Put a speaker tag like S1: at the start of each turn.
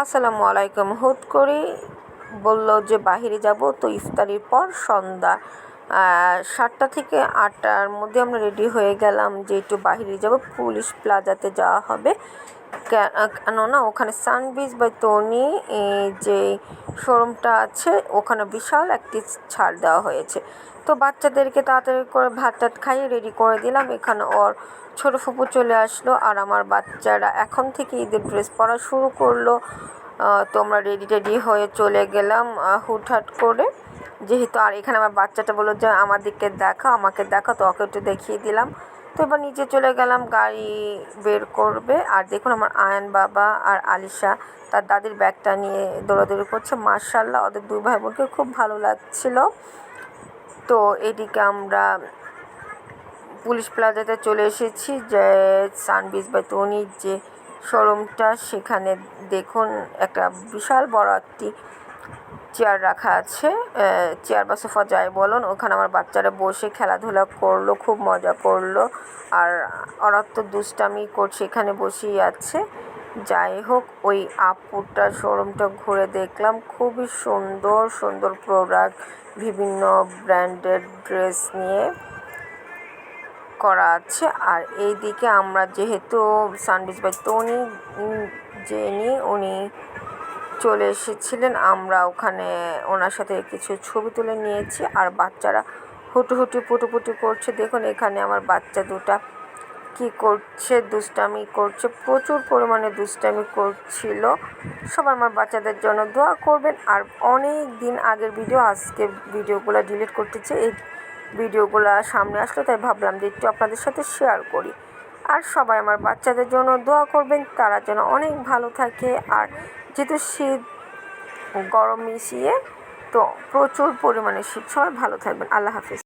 S1: আসসালামু আলাইকুম। হুট করে বলল যে বাহিরে যাব তো ইফতারির পর সন্ধ্যা। সাতটা থেকে আটটার মধ্যে আমরা রেডি হয়ে গেলাম যে একটু বাহিরে যাব। পুলিশ প্লাজাতে যাওয়া হবে। কেননা ওখানে সানবিজ বাই তনি যে শোরুমটা আছে, ওখানে বিশাল একটি ছাড় দেওয়া হয়েছে। তো বাচ্চাদেরকে তাড়াতাড়ি করে ভাত টাত খাইয়ে রেডি করে দিলাম। এখানে ওর ছোটো ফুপু চলে আসলো আর আমার বাচ্চারা এখন থেকে ঈদের ড্রেস পরা শুরু করল। তো আমরা রেডি টেডি হয়ে চলে গেলাম হুটহাট করে। যেহেতু আর এখানে আমার বাচ্চাটা বলল যে, আমাদেরকে দেখা আমাকে দেখা তো ওকে একটু দেখিয়ে দিলাম। তো এবার নিচে চলে গেলাম, গাড়ি বের করবে। আর দেখুন আমার আয়ন বাবা আর আলিশা, তার দাদির ব্যাগটা নিয়ে দৌড়াদৌড়ি করছে। মার্শাল্লাহ ওদের দুই ভাই বোনকে খুব ভালো লাগছিল। তো এদিকে আমরা পুলিশ প্লাজাতে চলে এসেছি, যে সানবিজ বা তনির যে শোরুমটা, সেখানে দেখুন একটা বিশাল বড় একটি চেয়ার রাখা আছে। চেয়ার বা সোফা যাই বলুন, ওখানে আমার বাচ্চারা বসে খেলাধুলা করল, খুব মজা করল। আর ওরা তো দুষ্টামি করছে, এখানে বসেই আছে। যাই হোক, ওই আপুটার শোরুমটা ঘুরে দেখলাম। খুবই সুন্দর সুন্দর প্রোডাক্ট বিভিন্ন ব্র্যান্ডের ড্রেস নিয়ে করা আছে। আর এইদিকে আমরা যেহেতু সানবিজ বাই তনি জেনি উনি চলে এসেছিলেন। আমরা ওখানে ওনার সাথে কিছু ছবি তুলে নিয়েছি। আর বাচ্চারা হুটুহুটি পুটুপুটি করছে। দেখুন, এখানে আমার বাচ্চা দুটা কি করছে, দুষ্টামি করছে, প্রচুর পরিমাণে দুষ্টামি করছিল। সবাই আমার বাচ্চাদের জন্য দোয়া করবেন। আর অনেক দিন আগের ভিডিও, আজকে ভিডিওগুলো ডিলিট করতেছে এই ভিডিওগুলো সামনে আসলো, তাই ভাবলাম যে একটু আপনাদের সাথে শেয়ার করি। আর সবাই আমার বাচ্চাদের জন্য দোয়া করবেন, তারা যেন অনেক ভালো থাকে। আর যেহেতু শীত গরম মিশিয়ে, তো প্রচুর পরিমাণে শীত, সবাই ভালো থাকবেন। আল্লাহ হাফিজ।